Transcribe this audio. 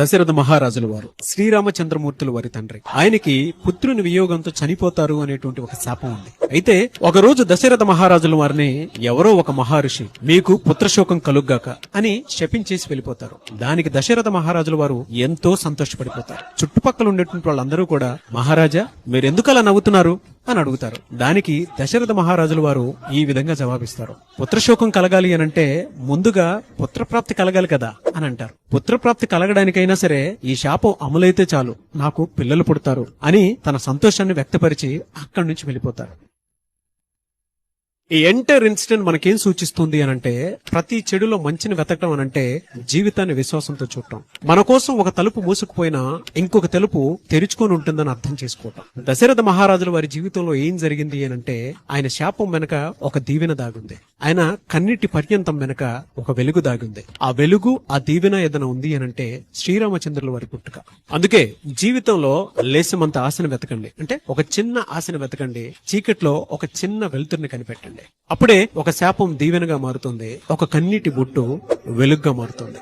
దశరథ మహారాజుల వారు శ్రీరామచంద్రమూర్తుల వారి తండ్రి. ఆయనకి పుత్రుని వియోగంతో చనిపోతారు అనేటువంటి ఒక శాపం ఉంది. అయితే ఒక రోజు దశరథ మహారాజుల వారిని ఎవరో ఒక మహర్షి మీకు పుత్రశోకం కలుగ్గాక అని శపించేసి వెళ్ళిపోతారు. దానికి దశరథ మహారాజుల వారు ఎంతో సంతోషపడిపోతారు. చుట్టుపక్కల ఉండేటువంటి వాళ్ళందరూ కూడా మహారాజా మీరెందుకు అలా నవ్వుతున్నారు? అని అడుగుతారు. దానికి దశరథ మహారాజుల వారు ఈ విధంగా జవాబిస్తారు. పుత్రశోకం కలగాలి అని అంటే ముందుగా పుత్రప్రాప్తి కలగాలి కదా అని అంటారు. పుత్రప్రాప్తి కలగడానికైనా సరే ఈ శాపం అమలైతే చాలు నాకు పిల్లలు పుడతారు అని తన సంతోషాన్ని వ్యక్తపరిచి అక్కడి నుంచి వెళ్ళిపోతారు. ఈ ఎంటర్ ఇన్సిడెంట్ మనకేం సూచిస్తుంది అని అంటే ప్రతి చెడులో మంచిని వెతకడం అని అంటే జీవితాన్ని విశ్వాసంతో చూడటం. మన కోసం ఒక తలుపు మూసుకుపోయినా ఇంకొక తలుపు తెరుచుకొని ఉంటుందని అర్థం చేసుకోవటం. దశరథ మహారాజుల వారి జీవితంలో ఏం జరిగింది అని అంటే ఆయన శాపం వెనక ఒక దీవెన దాగుంది. ఆయన కన్నిటి పర్యంతం వెనక ఒక వెలుగు దాగుంది. ఆ వెలుగు ఆ దీవెన ఏదైనా ఉంది అని అంటే శ్రీరామచంద్రుల వారి పుట్టుక అందుకే జీవితంలో లేసమంత ఆశను వెతకండి. అంటే ఒక చిన్న ఆశను వెతకండి. చీకట్లో ఒక చిన్న వెలుతురిని కనిపెట్టండి. అప్పుడే ఒక శాపం దీవెనగా మారుతుంది. ఒక కన్నీటి బుట్టు వెలుగ్గా మారుతుంది.